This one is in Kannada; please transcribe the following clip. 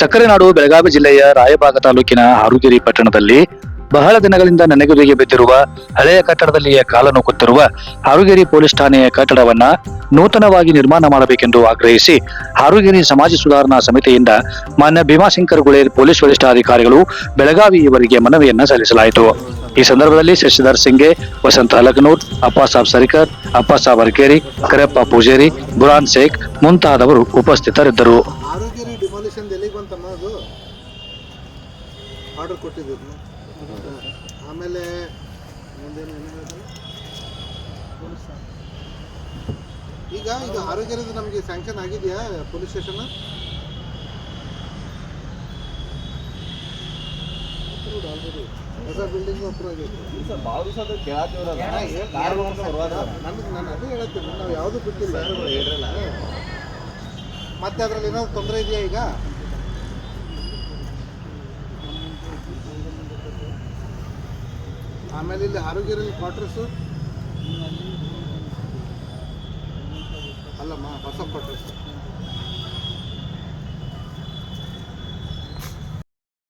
ಸಕ್ಕರೆನಾಡು, ಬೆಳಗಾವಿ ಜಿಲ್ಲೆಯ ರಾಯಬಾಗ ತಾಲೂಕಿನ ಹಾರುಗಿರಿ ಪಟ್ಟಣದಲ್ಲಿ ಬಹಳ ದಿನಗಳಿಂದ ನೆನೆಗುದಿಗೆ ಬಿದ್ದಿರುವ ಹಳೆಯ ಕಟ್ಟಡದಲ್ಲಿಯೇ ಕಾಲ ನೂಕುತ್ತಿರುವ ಹಾರುಗಿರಿ ಪೊಲೀಸ್ ಠಾಣೆಯ ಕಟ್ಟಡವನ್ನ ನೂತನವಾಗಿ ನಿರ್ಮಾಣ ಮಾಡಬೇಕೆಂದು ಆಗ್ರಹಿಸಿ ಹಾರುಗಿರಿ ಸಮಾಜ ಸುಧಾರಣಾ ಸಮಿತಿಯಿಂದ ಮಾನ್ಯ ಭೀಮಾಶಂಕರ್ ಗುಳೇರ್ ಪೊಲೀಸ್ ವರಿಷ್ಠಾಧಿಕಾರಿಗಳು ಬೆಳಗಾವಿ ಇವರಿಗೆ ಮನವಿಯನ್ನ ಸಲ್ಲಿಸಲಾಯಿತು. ಈ ಸಂದರ್ಭದಲ್ಲಿ ಶಶಿಧರ್ ಸಿಂಗೆ ವಸಂತ ಹಲಗನೂರ್ ಅಪ್ಪಾಸಾಬ್ ಸರಿಕರ್ ಅಪ್ಪಾಸಾಬ್ ಅರ್ಕೇರಿ ಕರಪ್ಪ ಪೂಜೇರಿ, ಬುರಾನ್ ಶೇಖ್ ಮುಂತಾದವರು ಉಪಸ್ಥಿತರಿದ್ದರು. ಡಿಮಾಲಿಷನ್ ಎಲ್ಲಿಗೆ ಬಂತಮ್ಮ ಅದು? ಆರ್ಡರ್ ಕೊಟ್ಟಿದ್ದೀರಿ ಆಮೇಲೆ ಮುಂದೇನು? ಈಗ ಈಗ ಆರೋಗ್ಯದ ನಮಗೆ ಸ್ಯಾಂಕ್ಷನ್ ಆಗಿದೆಯಾ ಪೊಲೀಸ್ ಸ್ಟೇಷನ್? ಹೊಸ ಬಿಲ್ಡಿಂಗ್ ಅಪ್ರೂವ್ ಕೇಳತ್ತೀವ್ರಲ್ಲ ನನಗೆ ನಾನು ಅದೇ ಹೇಳ್ತೀನಿ ನಾವು ಯಾವುದು ಬಿಟ್ಟಿಲ್ಲ. ಮತ್ತೆ ಅದರಲ್ಲಿ ಏನಾದ್ರು ತೊಂದರೆ ಇದೆಯಾ ಈಗ? ಆಮೇಲೆ ಇಲ್ಲಿ ಆರೋಗ್ಯದಲ್ಲಿ ಕ್ವಾರ್ಟರ್ಸ್ ಅಲ್ಲಮ್ಮ ಹೊಸ ಕ್ವಾರ್ಟರ್ಸ್